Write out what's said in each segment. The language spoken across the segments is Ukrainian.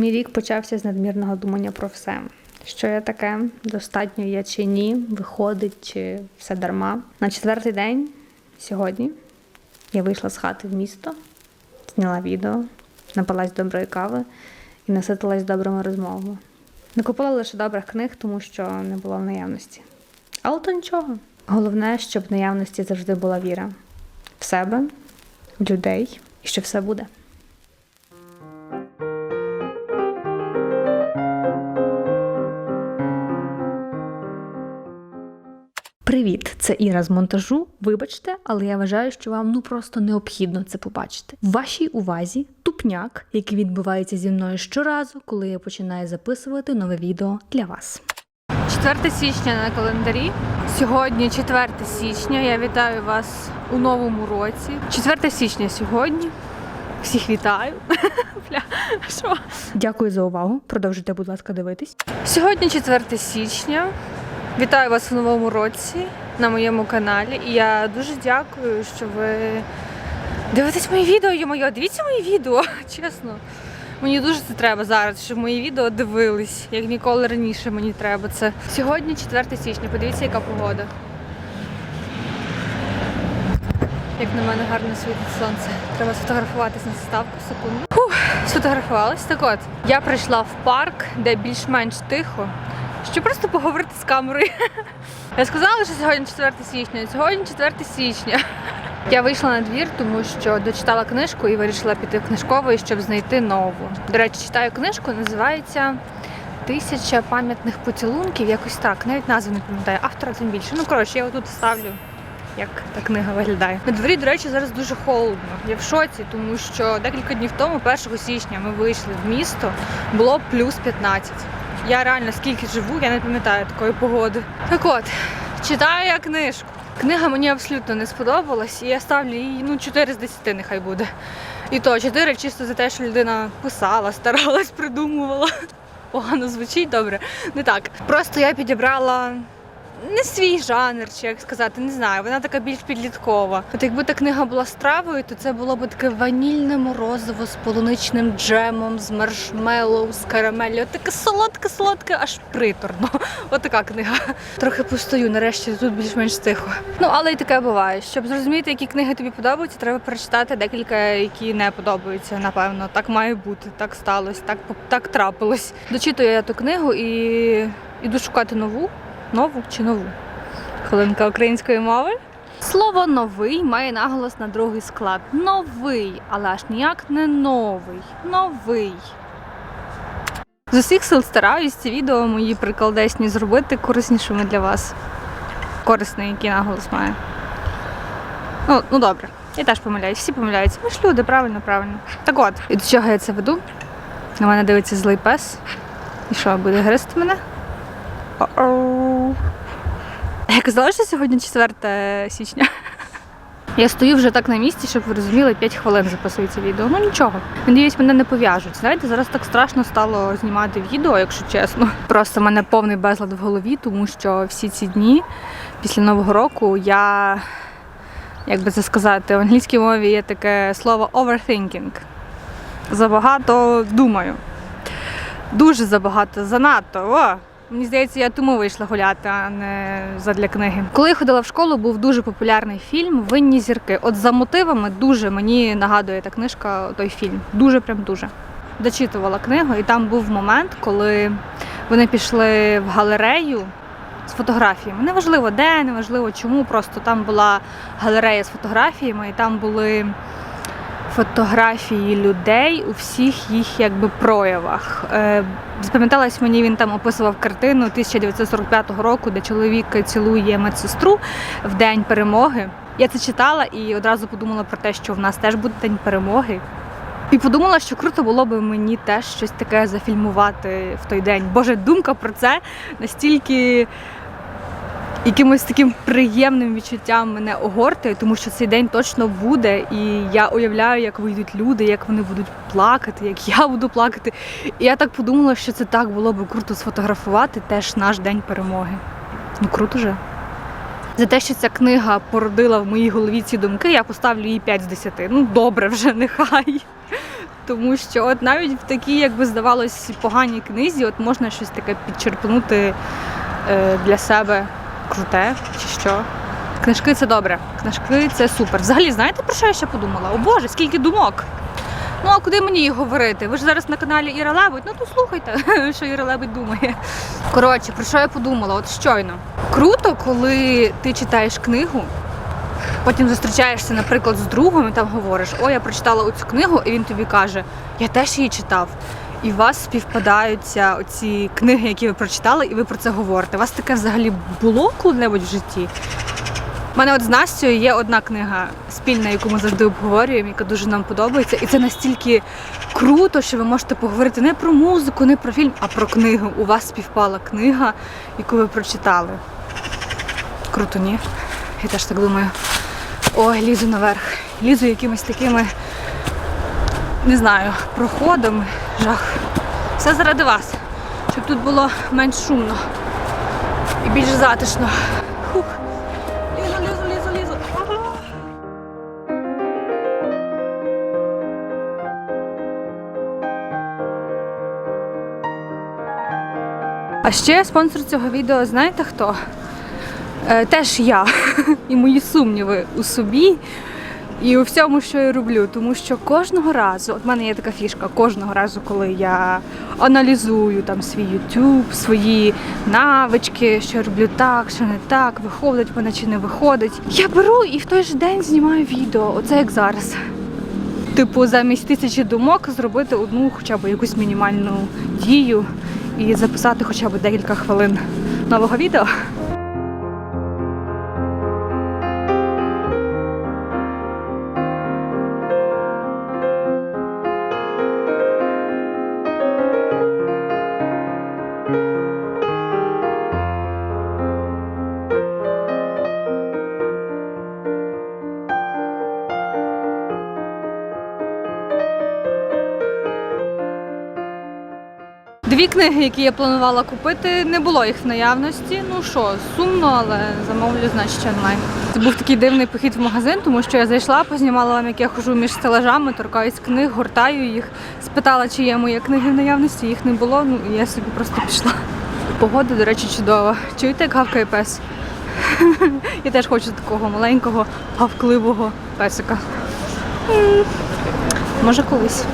Мій рік почався з надмірного думання про все. Що я таке, достатньо я чи ні, виходить, чи все дарма. На четвертий день сьогодні я вийшла з хати в місто, зняла відео, напилась доброї кави і наситилась добрими розмовами. Не купила лише добрих книг, тому що не було в наявності. Але то нічого. Головне, щоб в наявності завжди була віра в себе, в людей і що все буде. Привіт, це Іра з монтажу. Вибачте, але я вважаю, що вам ну просто необхідно це побачити. В вашій увазі тупняк, який відбувається зі мною щоразу, коли я починаю записувати нове відео для вас. 4 січня на календарі. Сьогодні 4 січня. Я вітаю вас у новому році. 4 січня сьогодні. Всіх вітаю. Дякую за увагу. Продовжуйте, будь ласка, дивитись. Сьогодні 4 січня. Вітаю вас у новому році на моєму каналі. І я дуже дякую, що ви дивитесь мої відео. Йо-моє, дивіться мої відео, чесно. Мені дуже це треба зараз, щоб мої відео дивились, як ніколи раніше мені треба це. Сьогодні 4 січня, подивіться, яка погода. Як на мене гарно світить сонце. Треба сфотографуватись на заставку секунду. Фух, сфотографувалась. Так от, я прийшла в парк, де більш-менш тихо, щоб просто поговорити з камерою. Я сказала, що сьогодні 4 січня, сьогодні 4 січня. Я вийшла на двір, тому що дочитала книжку і вирішила піти в книжковий, щоб знайти нову. До речі, читаю книжку, називається Тисяча пам'ятних поцілунків. Якось так, навіть назву не пам'ятаю. Автора тим більше. Ну коротше, я отут ставлю, як та книга виглядає. На дворі, до речі, зараз дуже холодно. Я в шоці, тому що декілька днів тому, 1 січня, ми вийшли в місто, було плюс 15. Я реально скільки живу, я не пам'ятаю такої погоди. Так от, читаю я книжку. Книга мені абсолютно не сподобалась, і я ставлю їй ну 4 з 10 нехай буде. І то 4 чисто за те, що людина писала, старалась, придумувала. Погано звучить добре. Не так. Просто я підібрала не свій жанр, чи як сказати, не знаю. Вона така більш підліткова. От якби та книга була стравою, то це було б таке ванільне морозиво з полуничним джемом, з маршмеллоу, з карамеллю. Таке солодке, солодке, аж приторно. От така книга. Трохи постою, нарешті тут більш-менш тихо. Ну але й таке буває. Щоб зрозуміти, які книги тобі подобаються, треба прочитати декілька, які не подобаються. Напевно, так має бути, так сталося, так так трапилось. Дочитую я ту книгу і іду шукати нову. Нову чи нову? Хвилинка української мови. Слово новий має наголос на другий склад. Новий, але аж ніяк не новий. Новий. З усіх сил стараюсь ці відео мої приколдесні зробити кориснішими для вас. Корисний, який наголос має. Ну, ну добре, я теж помиляюсь, всі помиляються. Ми ж люди, правильно, правильно. Так от, і до чого я це веду? На мене дивиться злий пес. І що, буде гризти мене? О-оу. Я казала, що сьогодні 4 січня. Я стою вже так на місці, щоб ви розуміли, 5 хвилин записую це відео. Ну нічого. Надіюсь, мене не пов'яжуть. Знаєте, зараз так страшно стало знімати відео, якщо чесно. Просто в мене повний безлад в голові, тому що всі ці дні після Нового року я, як би це сказати, в англійській мові є таке слово overthinking. Забагато думаю. Дуже забагато, занадто. О! Мені здається, я тому вийшла гуляти, а не задля книги. Коли я ходила в школу, був дуже популярний фільм Винні зірки. От за мотивами дуже мені нагадує та книжка той фільм. Дуже прям дуже. Дочитувала книгу, і там був момент, коли вони пішли в галерею з фотографіями. Неважливо де, неважливо чому. Просто там була галерея з фотографіями, і там були фотографії людей у всіх їх якби проявах. Е, Запам'яталась мені, він там описував картину 1945 року, де чоловік цілує медсестру в день перемоги. Я це читала і одразу подумала про те, що в нас теж буде день перемоги. І подумала, що круто було би мені теж щось таке зафільмувати в той день. Боже, думка про це настільки якимось таким приємним відчуттям мене огортує, тому що цей день точно буде, і я уявляю, як вийдуть люди, як вони будуть плакати, як я буду плакати. І я так подумала, що це так було б круто сфотографувати теж наш день перемоги. Ну круто же. За те, що ця книга породила в моїй голові ці думки, я поставлю їй 5 з 10. Ну добре вже, нехай. тому що от навіть в такій, як би здавалось, поганій книзі, от можна щось таке підчерпнути е, для себе круте чи що. Книжки це добре. Книжки це супер. Взагалі, знаєте про що я ще подумала? О Боже, скільки думок! Ну а куди мені їх говорити? Ви ж зараз на каналі Іра Лебедь, ну то слухайте, що Іра Лебедь думає. Коротше, про що я подумала? От щойно. Круто, коли ти читаєш книгу, потім зустрічаєшся, наприклад, з другом і там говориш, о, я прочитала оцю книгу, і він тобі каже, я теж її читав. І у вас співпадаються оці книги, які ви прочитали, і ви про це говорите. У вас таке взагалі було коли-небудь в житті? У мене от з Настю є одна книга спільна, яку ми завжди обговорюємо, яка дуже нам подобається. І це настільки круто, що ви можете поговорити не про музику, не про фільм, а про книгу. У вас співпала книга, яку ви прочитали. Круто, ні? Я теж так думаю. Ой, лізу наверх. Лізу якимись такими, не знаю, проходами. Жах. Все заради вас, щоб тут було менш шумно і більш затишно. Хух. Лізу, лізу, лізу. А ще спонсор цього відео, знаєте хто? Е, теж я і мої сумніви у собі і у всьому, що я роблю. Тому що кожного разу, от в мене є така фішка, кожного разу, коли я аналізую там свій YouTube, свої навички, що я роблю так, що не так, виходить в мене чи не виходить. Я беру і в той же день знімаю відео, оце як зараз. Типу, замість тисячі думок зробити одну хоча б якусь мінімальну дію і записати хоча б декілька хвилин нового відео. Дві книги, які я планувала купити, не було їх в наявності. Ну що, сумно, але замовлю, значить, онлайн. Це був такий дивний похід в магазин, тому що я зайшла, познімала вам, як я хожу між стелажами, торкаюсь книг, гортаю їх, спитала, чи є мої книги в наявності, їх не було, ну і я собі просто пішла. Погода, до речі, чудова. Чуєте, як гавкає пес? Я теж хочу такого маленького, гавкливого песика. Може, колись.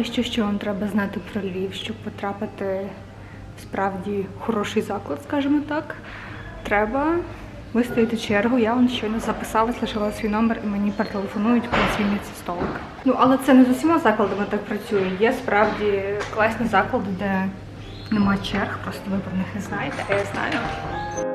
Дещо, що вам треба знати про Львів, щоб потрапити в справді хороший заклад, скажімо так. Треба вистояти чергу. Я вам щойно записалась, лишила свій номер і мені перетелефонують, коли звільниться столик. Ну, але це не з усіма закладами так працює. Є справді класні заклади, де нема черг, просто ви про них не знаєте, а я знаю.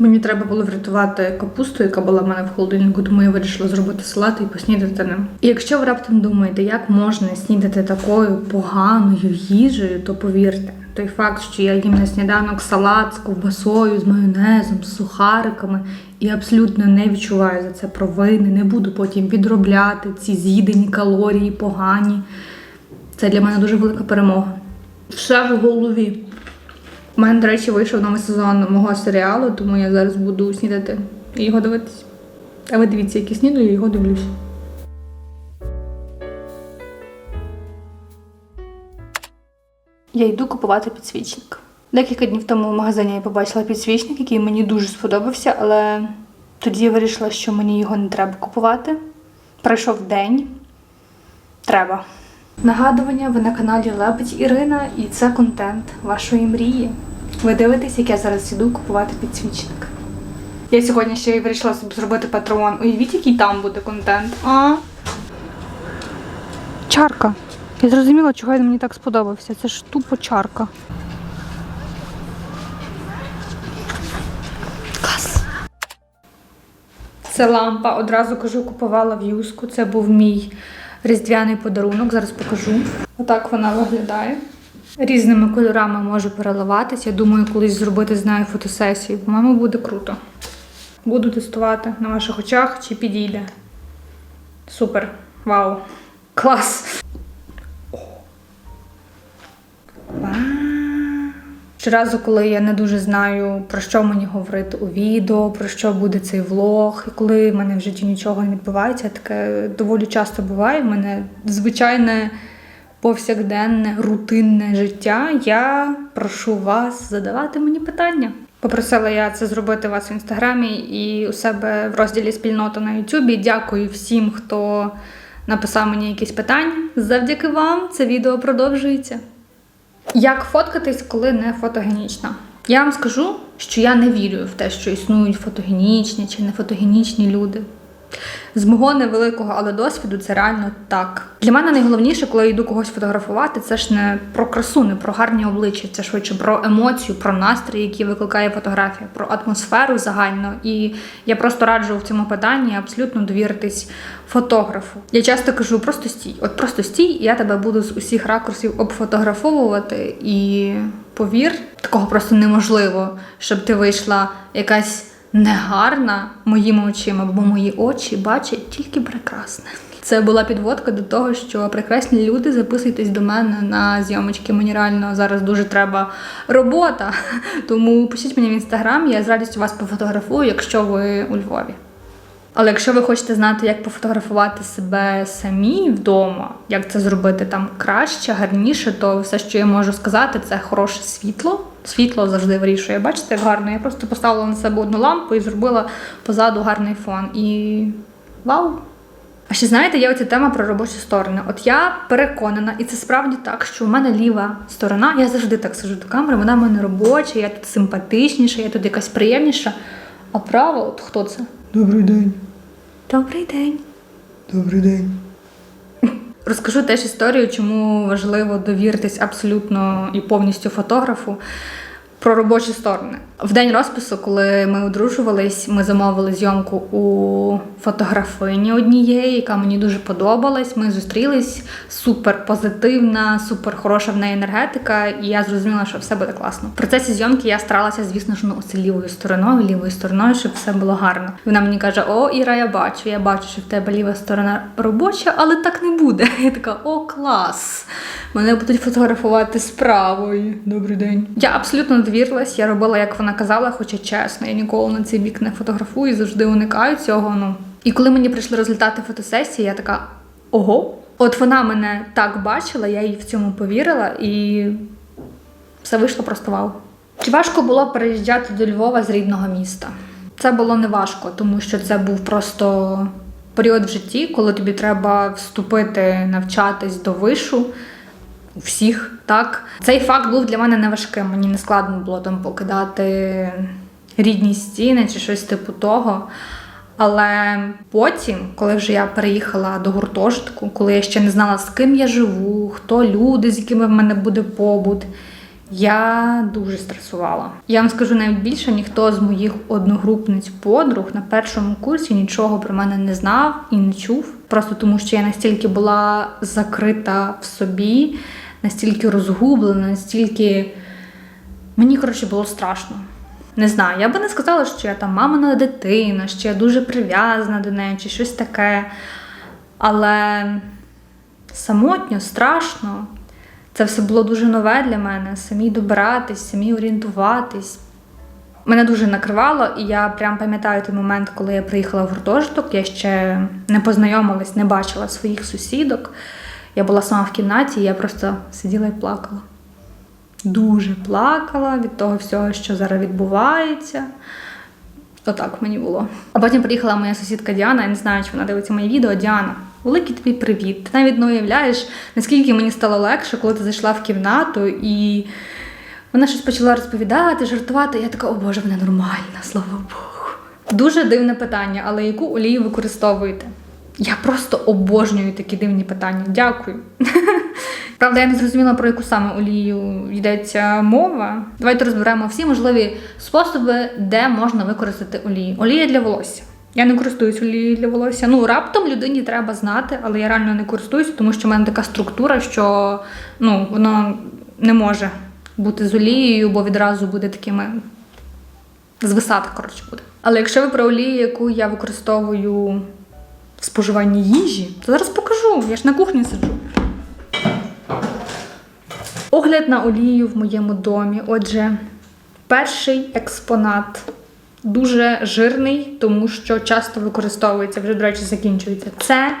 Мені треба було врятувати капусту, яка була в мене в холодильнику, тому я вирішила зробити салат і поснідати ним. І якщо ви раптом думаєте, як можна снідати такою поганою їжею, то повірте, той факт, що я їм на сніданок салат з ковбасою, з майонезом, з сухариками і абсолютно не відчуваю за це провини, не буду потім відробляти ці з'їдені калорії погані. Це для мене дуже велика перемога. Все в голові. У мене, до речі, вийшов новий сезон мого серіалу, тому я зараз буду снідати і його дивитись. А ви дивіться, як я снідаю, я його дивлюсь. Я йду купувати підсвічник. Декілька днів тому в магазині я побачила підсвічник, який мені дуже сподобався, але Тоді я вирішила, що мені його не треба купувати. Пройшов день. Треба. Нагадування, ви на каналі Лебедь Ірина, і це контент вашої мрії. Ви дивитесь, як я зараз іду купувати підсвічник. Я сьогодні ще й вирішила собі зробити патреон. Уявіть, який там буде контент. А? Чарка. Я зрозуміла, чого він мені так сподобався. Це ж тупо чарка. Це лампа. Одразу кажу, купувала в юску. Це був мій різдвяний подарунок. Зараз покажу. Отак вона виглядає. Різними кольорами може переливатись. Я думаю, колись зробити з нею фотосесію. По-моєму, буде круто. Буду тестувати на ваших очах, чи підійде. Супер. Вау. Клас. Вау. Щоразу, коли я не дуже знаю, про що мені говорити у відео, про що буде цей влог, і коли в мене в житті нічого не відбувається, таке доволі часто буває. В мене звичайне повсякденне, рутинне життя. Я прошу вас задавати мені питання. Попросила я це зробити у вас в інстаграмі і у себе в розділі спільнота на Ютубі. Дякую всім, хто написав мені якісь питання. Завдяки вам це відео продовжується. Як фоткатись, коли не фотогенічна? Я вам скажу, що я не вірю в те, що існують фотогенічні чи не фотогенічні люди. З мого невеликого, але досвіду це реально так. Для мене найголовніше, коли я йду когось фотографувати, це ж не про красу, не про гарні обличчя, це швидше про емоцію, про настрій, який викликає фотографія, про атмосферу загально. І я просто раджу в цьому питанні абсолютно довіритись фотографу. Я часто кажу, просто стій, от просто стій, і я тебе буду з усіх ракурсів обфотографовувати. І повір, такого просто неможливо, щоб ти вийшла якась негарна моїми очима, бо мої очі бачать тільки прекрасне. Це була підводка до того, що прекрасні люди записуйтесь до мене на зйомочки. Мені реально зараз дуже треба робота. Тому пишіть мені в інстаграм, я з радістю вас пофотографую, якщо ви у Львові. Але якщо ви хочете знати, як пофотографувати себе самі вдома, як це зробити там краще, гарніше, то все, що я можу сказати, це хороше світло. Світло завжди вирішує. Бачите, як гарно. Я просто поставила на себе одну лампу і зробила позаду гарний фон. І вау! А ще знаєте, є оця тема про робочі сторони. От я переконана, і це справді так, що у мене ліва сторона, я завжди так сижу до камери, вона в мене робоча, я тут симпатичніша, я тут якась приємніша. А право, от хто це? Добрий день. Добрий день. Добрий день. Розкажу теж історію, чому важливо довіритись абсолютно і повністю фотографу про робочі сторони. В день розпису, коли ми одружувались, ми замовили зйомку у фотографині однієї, яка мені дуже подобалась. Ми зустрілись супер позитивна, супер хороша в неї енергетика, і я зрозуміла, що все буде класно. В процесі зйомки я старалася, звісно ж, ну, оце лівою стороною, лівою стороною, щоб все було гарно. Вона мені каже: О, Іра, я бачу, я бачу, що в тебе ліва сторона робоча, але так не буде. Я така, о, клас! Мене будуть фотографувати з правої. Добрий день. Я абсолютно довірилась, я робила, як вона казала, хоча чесно, я ніколи на цей бік не фотографую, завжди уникаю цього. Ну і коли мені прийшли результати фотосесії, я така ого. От вона мене так бачила, я їй в цьому повірила, і все вийшло просто вау. Чи важко було переїжджати до Львова з рідного міста? Це було не важко, тому що це був просто період в житті, коли тобі треба вступити, навчатись до вишу у всіх, так. Цей факт був для мене не важким. Мені не складно було там покидати рідні стіни чи щось типу того. Але потім, коли вже я переїхала до гуртожитку, коли я ще не знала, з ким я живу, хто люди, з якими в мене буде побут, я дуже стресувала. Я вам скажу навіть більше, ніхто з моїх одногрупниць подруг на першому курсі нічого про мене не знав і не чув. Просто тому, що я настільки була закрита в собі, настільки розгублена, настільки мені коротше було страшно. Не знаю, я би не сказала, що я там мамина дитина, що я дуже прив'язана до неї, чи щось таке. Але самотньо, страшно. Це все було дуже нове для мене. Самі добиратись, самі орієнтуватись. Мене дуже накривало, і я прям пам'ятаю той момент, коли я приїхала в гуртожиток. Я ще не познайомилась, не бачила своїх сусідок. Я була сама в кімнаті, і я просто сиділа і плакала. Дуже плакала від того всього, що зараз відбувається. Отак мені було. А потім приїхала моя сусідка Діана, я не знаю, чи вона дивиться моє відео. Діана, великий тобі привіт. Ти навіть не уявляєш, наскільки мені стало легше, коли ти зайшла в кімнату і вона щось почала розповідати, жартувати. Я така, о Боже, вона нормальна, слава Богу. Дуже дивне питання, але яку олію використовуєте? Я просто обожнюю такі дивні питання. Дякую. Правда, я не зрозуміла, про яку саме олію йдеться мова. Давайте розберемо всі можливі способи, де можна використати олію. Олія для волосся. Я не користуюсь олією для волосся. Ну, раптом людині треба знати, але я реально не користуюся, тому що в мене така структура, що ну, воно не може бути з олією, бо відразу буде такими звисати, коротше, буде. Але якщо ви про олію, яку я використовую в споживанні їжі, то зараз покажу. Я ж на кухні сиджу. Огляд на олію в моєму домі. Отже, перший експонат дуже жирний, тому що часто використовується, вже, до речі, закінчується. Це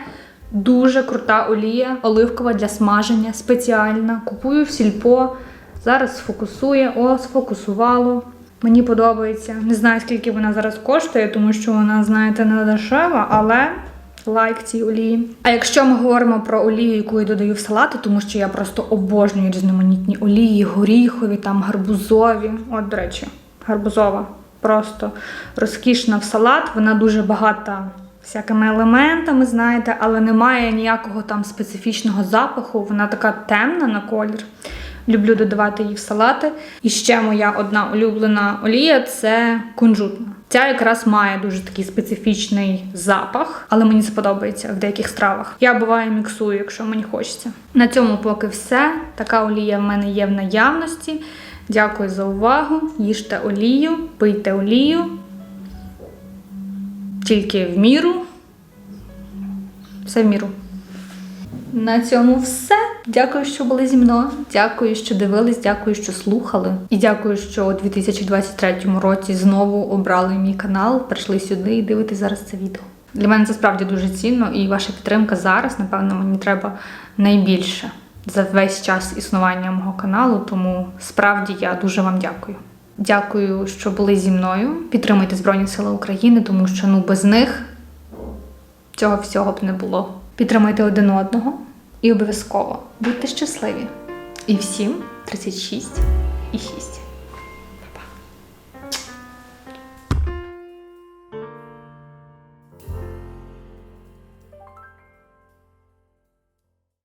дуже крута олія, оливкова для смаження, спеціальна. Купую в сільпо. Зараз сфокусує. О, сфокусувало. Мені подобається. Не знаю, скільки вона зараз коштує, тому що вона, знаєте, не дешева, але лайк цій олії. А якщо ми говоримо про олію, яку я додаю в салати, тому що я просто обожнюю різноманітні олії, горіхові, там гарбузові. От, до речі, гарбузова. Просто розкішна в салат. Вона дуже багата всякими елементами, знаєте, але немає ніякого там специфічного запаху. Вона така темна на колір. Люблю додавати її в салати. І ще моя одна улюблена олія це кунжутна. Ця якраз має дуже такий специфічний запах, але мені це подобається в деяких стравах. Я буває міксую, якщо мені хочеться. На цьому поки все. Така олія в мене є в наявності. Дякую за увагу. Їжте олію, пийте олію. Тільки в міру. Все в міру. На цьому все. Дякую, що були зі мною. Дякую, що дивились, дякую, що слухали. І дякую, що у 2023 році знову обрали мій канал, прийшли сюди і дивитесь зараз це відео. Для мене це справді дуже цінно, і ваша підтримка зараз, напевно, мені треба найбільше за весь час існування мого каналу. Тому справді я дуже вам дякую. Дякую, що були зі мною. Підтримуйте Збройні Сили України, тому що ну без них цього всього б не було. Підтримайте один одного і обов'язково будьте щасливі. І всім 36 і 6.